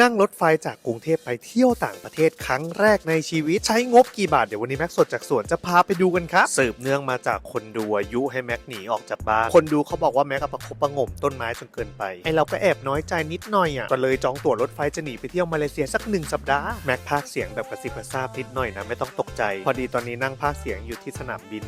นั่งรถไฟจากกรุงเทพไปเที่ยวต่างประเทศครั้งแรกในชีวิตใช้งบกี่บาท เดี๋ยววันนี้แม็กสดจากสวนจะพาไปดูกันครับ สืบเนื่องมาจากคนดูอายุให้แม็กหนีออกจากบ้าน คนดูเขาบอกว่าแม็กกับประคบประหงมต้นไม้จนเกินไปไอเราก็แอบน้อยใจนิดหน่อยอะก็เลยจองตั๋วรถไฟจะหนีไปเที่ยวมาเลเซียสักหนึ่งสัปดาห์แม็กพากย์เสียงแบบกระซิบกระซาบนิดหน่อยนะไม่ต้องตกใจ พอดีตอนนี้นั่งพากย์เสียงอยู่ที่สนามบิน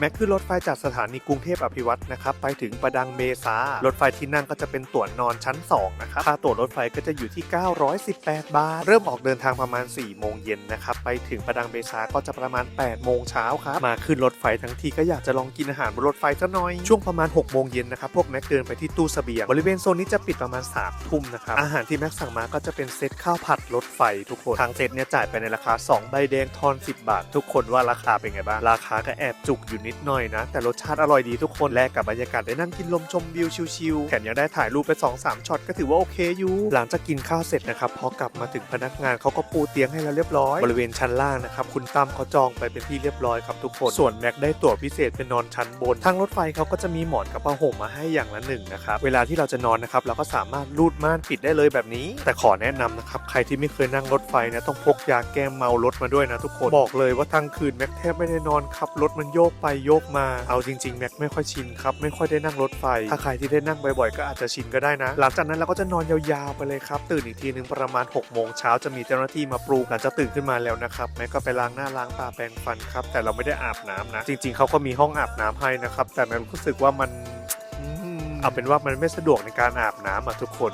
แม็กขึ้นรถไฟจากสถานีกรุงเทพอภิวัตนะครับไปถึงประดังเบซารถไฟที่นั่งก็จะเป็นตั๋วนอนชั้น2นะครับค่าตั๋วรถไฟก็จะอยู่ที่918 บาท เริ่มออกเดินทางประมาณ 4 โมงเย็นนะครับ ไปถึงประดังเบซาก็จะประมาณ 8 โมงเช้าครับ มาขึ้นรถไฟทั้งทีก็อยากจะลองกินอาหารบนรถไฟซะหน่อย ช่วงประมาณ 6 โมงเย็นนะครับ พวกแม็กเดินไปที่ตู้เสบียง บริเวณโซนนี้จะปิดประมาณ 3 ทุ่มนะครับ อาหารที่แม็กสั่งมาก็จะเป็นเซตข้าวผัดรถไฟทุกคน ทางเซตเนี่ยจ่ายไปในราคา 2 ใบแดงทอน 10 บาท ทุกคนว่าราคาเป็นไงบ้าง ราคาก็แอบจุกอยู่นิดหน่อยนะ แต่รสชาติอร่อยดีทุกคน แลกกับบรรยากาศได้นั่งกินลมชมวิวชิลๆ แถมยังได้ถ่ายรูปไป2-3ช็อตก็ถือว่าโอเคอยู่ หลังจากกินข้าวเสร็จนะครับพอกลับมาถึงพนักงานเขาก็ปูเตียงให้เราเรียบร้อยบริเวณชั้นล่างนะครับคุณตั้มเขาจองไปเป็นที่เรียบร้อยครับทุกคนส่วนแม็กได้ตั๋วพิเศษเป็นนอนชั้นบนทางรถไฟเขาก็จะมีหมอนกับผ้าห่มมาให้อย่างละหนึ่งนะครับเวลาที่เราจะนอนนะครับเราก็สามารถรูดม่านปิดได้เลยแบบนี้ แต่ขอแนะนำนะครับใครที่ไม่เคยนั่งรถไฟนะต้องพกยาแก้เมารถมาด้วยนะทุกคนบอกเลยว่าทั้งคืนแม็กแทบไม่ได้นอนครับรถมันโยกไปโยกมาเอาจริงๆแม็กไม่ค่อยชินครับไม่ค่อยได้นั่งรถไฟ ถ้าใครที่ได้นั่งบ่อยๆก็อาจจะชินก็ได้นะ หลังจากนั้นเราก็จะนอนยาวๆไปเลยครับตื่นอีกทีหนึงประมาณ6กโมงเช้าจะมีเจ้าหน้าที่มาปลุกหลังจากตื่นขึ้นมาแล้วนะครับแม่ก็ไปล้างหน้าล้างตาแปรงฟันครับแต่เราไม่ได้อาบน้ำนะ จริง ๆเขาก็มีห้องอาบน้ำให้นะครับแต่แม่รู้สึกว่ามัน เอาเป็นว่ามันไม่สะดวกในการอาบน้ำอะทุกคน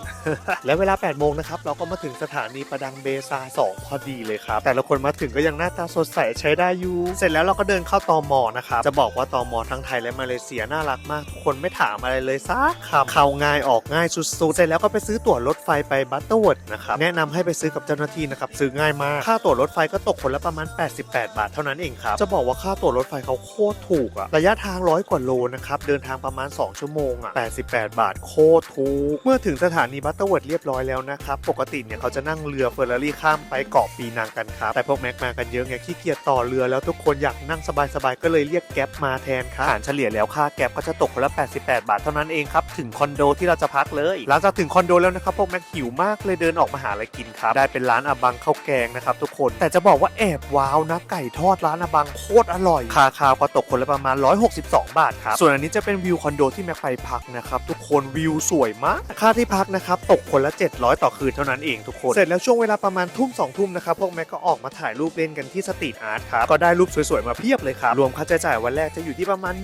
และเวลา 8 โมงนะครับ เราก็มาถึงสถานีประดังเบซา 2 พอดีเลยครับ แต่ละคนมาถึงก็ยังหน้าตาสดใสใช้ได้อยู่ เสร็จแล้วเราก็เดินเข้าตอมอนะครับ จะบอกว่าตอมอทั้งไทยและมาเลเซียน่ารักมากทุกคนไม่ถามอะไรเลยสักคำเข้าง่ายออกง่ายสุดๆ เสร็จแล้วก็ไปซื้อตั๋วรถไฟไปบัตเตอร์เวิร์ดนะครับ แนะนำให้ไปซื้อกับเจ้าหน้าที่นะครับ ซื้อง่ายมาก ค่าตั๋วรถไฟก็ตกคนละประมาณ 88 บาทเท่านั้นเองครับ จะบอกว่าค่าตั๋วรถไฟเขาโคตรถูกอะระยะทางร้อยกว่าโลนะครับ เดินทางประมาณ 2 ชั่วโมงอะ88บาทโคตรถูก เมื่อถึงสถานีบัตเตอร์เวิร์ดเรียบร้อยแล้วนะครับ ปกติเนี่ยเขาจะนั่งเรือเฟอร์รารี่ข้ามไปเกาะปีนังกันครับ แต่พวกแม็กมากันเยอะไงขี้เกียจต่อเรือแล้วทุกคนอยากนั่งสบายๆ ก็เลยเรียกแก๊ปมาแทนครับหารเฉลี่ยแล้วค่าแก๊ปก็จะตกคนละ 88 บาทเท่านั้นเองครับ ถึงคอนโดที่เราจะพักเลย หลังจากถึงคอนโดแล้วนะครับพวกแม็กหิวมากเลยเดินออกมาหาอะไรกินครับ ได้เป็นร้านอบังข้าวแกงนะครับทุกคน แต่จะบอกว่าแอบว้าวนะไก่ทอดร้านอบังโคตรอร่อยค่าข้าวก็ตกคนละประมาณ 162 บาทครับ ส่วนอันนี้จะเป็นวิวคอนโดที่แม็กไปพักนะครับทุกคนวิวสวยมาก ค่าที่พักนะครับตกคนละ 700 ต่อคืนเท่านั้นเองทุกคน เสร็จแล้วช่วงเวลาประมาณทุ่มสองทุ่มนะครับพวกแม็กก็ออกมาถ่ายรูปเล่นกันที่สตรีทอาร์ตครับก็ได้รูปสวยๆมาเพียบเลยครับรวมค่าใช้จ่ายวันแรกจะอยู่ที่ประมาณ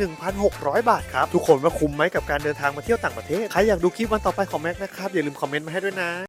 1,600 บาทครับทุกคนว่าคุ้มไหมกับการเดินทางมาเที่ยวต่างประเทศใครอยากดูคลิปวันต่อไปของแม็กนะครับอย่าลืมคอมเมนต์มาให้ด้วยนะ